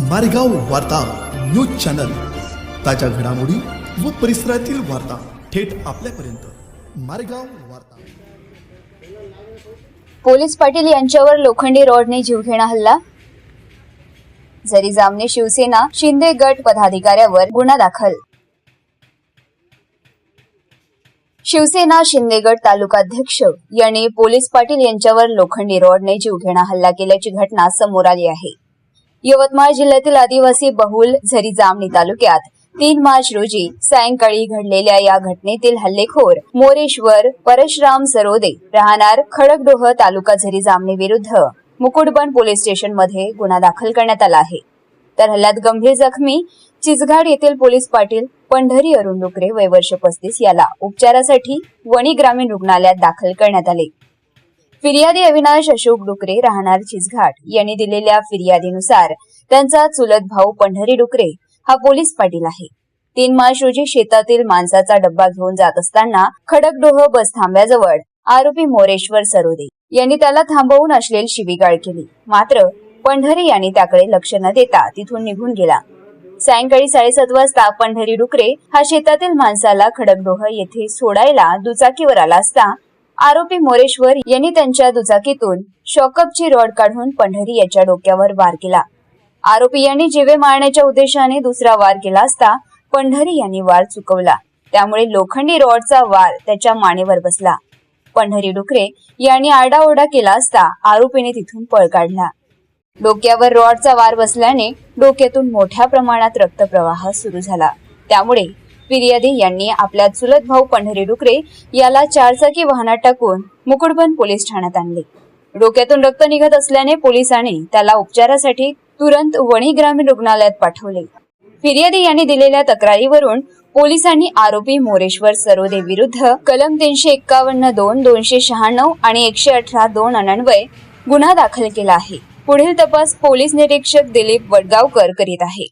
मारेगाव वार्ता news channel. ताज्या घडामोडी व परिसरातील वार्ता थेट आपल्यापर्यंत. मारेगाव वार्ता. पोलीस पाटील यांच्यावर लोखंडी रॉडने जीवघेणा हल्ला? जरी जामने शिवसेना शिंदे गट पदाधिकाऱ्यावर गुन्हा दाखल. शिवसेना शिंदेगड तालुकाध्यक्ष यांनी पोलीस पाटील यांच्यावर लोखंडी रॉडने जीवघेणा हल्ला केल्याची घटना समोर आली आहे. यवतमाळ जिल्ह्यातील आदिवासी बहुल झरी जामणी तालुक्यात तीन मार्च रोजी सायंकाळी घडलेल्या या घटनेतील हल्लेखोर मोरेश्वर परशुराम सरोदे राहणार खडकडोह तालुका झरी जामणी विरुद्ध मुकुटबन पोलीस स्टेशनमध्ये गुन्हा दाखल करण्यात आला आहे. तर हल्ल्यात गंभीर जखमी चिचघाड येथील पोलीस पाटील पंढरी अरुण डुकरे वय वर्ष पस्तीस याला उपचारासाठी वणी ग्रामीण रुग्णालयात दाखल करण्यात आले. फिर्यादी अविनाश अशोक डुकरे राहणार चिसघाट यांनी दिलेल्या फिर्यादीनुसार त्यांचा चुलत भाऊ पंढरी डुकरे हा पोलीस पाटील आहे. तीन मार्च रोजी शेतातील माणसाचा डब्बा घेऊन जात असताना खडकडोह बस थांब्याजवळ आरोपी मोरेश्वर सरोदे यांनी त्याला थांबवून असलेली शिवीगाळ केली. मात्र पंढरी यांनी त्याकडे लक्ष न देता तिथून निघून गेला. सायंकाळी साडेसात वाजता पंढरी डुकरे हा शेतातील माणसाला खडकडोह येथे सोडायला दुचाकीवर आला असता आरोपी मोरेश्वर यांनी त्यांच्या दुचाकीतून शॉकअपची रॉड काढून पंढरी याच्या डोक्यावर वार केला. आरोपी यांनी जीवे मारण्याच्या उद्देशाने दुसरा वार केला असता पंढरी यांनी वार चुकवला. त्यामुळे लोखंडी रॉडचा वार त्याच्या मानेवर बसला. पंढरी डुकरे यांनी आरडाओरडा केला असता आरोपीने तिथून पळ काढला. डोक्यावर रॉडचा वार बसल्याने डोक्यातून मोठ्या प्रमाणात रक्तप्रवाह सुरू झाला. त्यामुळे फिर्यादी यांनी आपल्या चुलत भाऊ पंढरी डुकरे याला चारचाकी वाहनात टाकून मुकुडबन पोलीस ठाण्यात आणले. डोक्यातून रक्त निघत असल्याने पोलिसांनी त्याला उपचारासाठी तुरंत वणी ग्रामीण रुग्णालयात पाठवले. फिर्यादी यांनी दिलेल्या तक्रारीवरून पोलिसांनी आरोपी मोरेश्वर सरोदे विरुद्ध कलम तीनशे एक्कावन्न दोन दोनशे शहाण्णव आणि एकशे अठरा दोन अनन्वय गुन्हा दाखल केला आहे. पुढील तपास पोलीस निरीक्षक दिलीप वडगावकर करीत आहे.